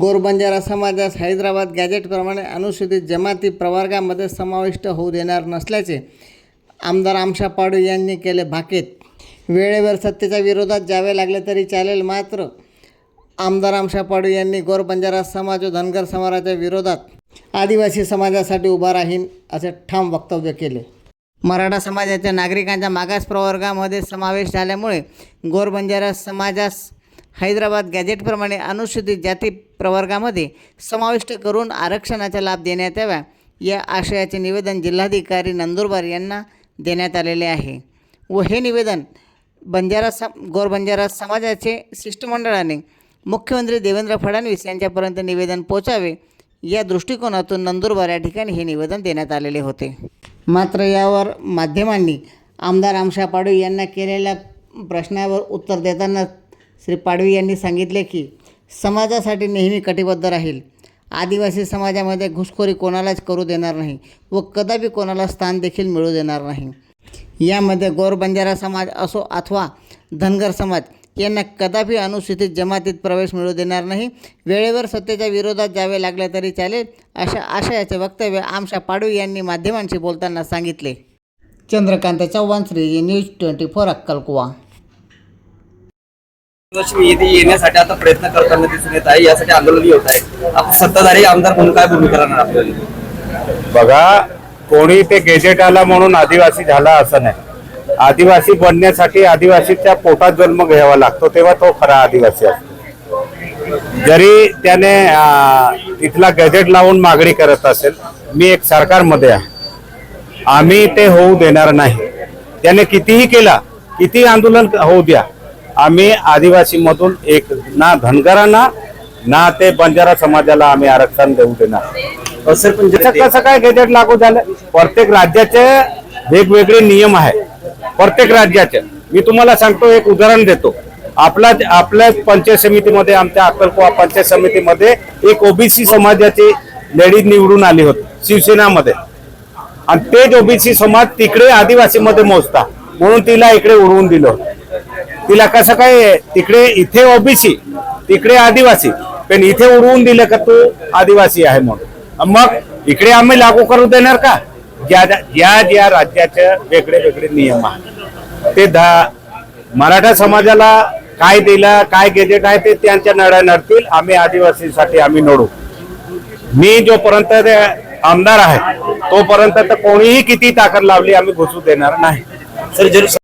गोरबंजारा समाजास हैदराबाद गॅजेटप्रमाणे अनुसूचित जमाती प्रवर्गामध्ये समाविष्ट होऊ देणार नसल्याचे आमदार आमशा पाडू यांनी केले भाकीत. वेळेवर सत्तेच्या विरोधात जावे लागले तरी चालेल मात्र आमदार आमशा पाडू यांनी गोरबंजारा समाज व धनगर समाजाच्या विरोधात आदिवासी समाजासाठी उभा राहीन असे ठाम वक्तव्य केले. मराठा समाजाच्या नागरिकांच्या मागास प्रवर्गामध्ये समावेश झाल्यामुळे गोरबंजारा समाजास हैदराबाद गॅजेटप्रमाणे अनुसूचित जाती प्रवर्गामध्ये समाविष्ट करून आरक्षणाचा लाभ देण्यात यावा. या आशयाचे निवेदन जिल्हाधिकारी नंदुरबार यांना देण्यात आलेले आहे. व हे निवेदन बंजारा सम गोरबंजारा समाजाचे शिष्टमंडळाने मुख्यमंत्री देवेंद्र फडणवीस यांच्यापर्यंत निवेदन पोचावे या दृष्टिकोनातून नंदुरबार या ठिकाणी हे निवेदन देण्यात आलेले होते. मात्र यावर माध्यमांनी आमदार आमशा पाडू यांना केलेल्या प्रश्नावर उत्तर देताना श्री पाडवी यांनी सांगितले की समाजासाठी नेहमी कटिबद्ध राहील. आदिवासी समाजामध्ये घुसखोरी कोणालाच करू देणार नाही व कदापि कोणाला स्थान देखील मिळू देणार नाही. यामध्ये गोरबंजारा समाज असो अथवा धनगर समाज यांना कदापि अनुसूचित जमातीत प्रवेश मिळू देणार नाही. वेळेवर सत्तेच्या विरोधात जावे लागले तरी चालेल अशा आशयाचे वक्तव्य आमशा पाडवी यांनी माध्यमांशी बोलताना सांगितले. Chandrakant Chavan Shri news twenty four अक्कलकुवा. येण्यासाठी आता प्रयत्न करताना दिसून येत आहे यासाठी आंदोलन होत आहे. आपण सत्ताधारी आमदार म्हणून काय भूमिका राहणार आपल्याला? बघा कोणी ते गेजेट आला म्हणून आदिवासी झाला असं नाही. आदिवासी बनण्यासाठी आदिवासीच्या पोटात जन्म घ्यावा लागतो तेव्हा तो खरा आदिवासी असतो. जरी त्याने तिथला गॅजेट लावून मागणी करत असेल मी एक सरकारमध्ये आहे. आम्ही ते होऊ देणार नाही. त्याने कितीही केला किती आंदोलन होऊ द्या आम्ही आदिवासी मधून एक ना धनगरांना ना ते बंजारा समाजाला आम्ही आरक्षण देऊ देणार. कसं काय गॅजेट लागू झालं प्रत्येक राज्याचे वेगवेगळे नियम आहे प्रत्येक राज्याचे. मी तुम्हाला सांगतो एक उदाहरण देतो. आपला आपल्या पंचायत समितीमध्ये आमच्या अक्कलकोवा पंचायत समितीमध्ये एक ओबीसी समाजाची लेडीज निवडून आली होती शिवसेनामध्ये. आणि तेच ओबीसी समाज तिकडे आदिवासीमध्ये मोजता. म्हणून तिला इकडे उडवून दिलं. तिला कसं काय तिकडे इथे ओबीसी तिकडे आदिवासी पण इथे उडवून दिलं का तू आदिवासी आहे म्हणून? मग इकडे आम्ही लागू करू देणार का? ज्या ज्या ज्या राज्याचे वेगळे वेगळे नियम आहेत. ते दा मराठा समाजाला काय दिलं काय गेजेट आहे ते त्यांच्या नड्या नडतील. आम्ही आदिवासीसाठी आम्ही नडू. मी जोपर्यंत ते आमदार आहे तोपर्यंत तर कोणीही किती ताकद लावली आम्ही घुसू देणार नाही. सर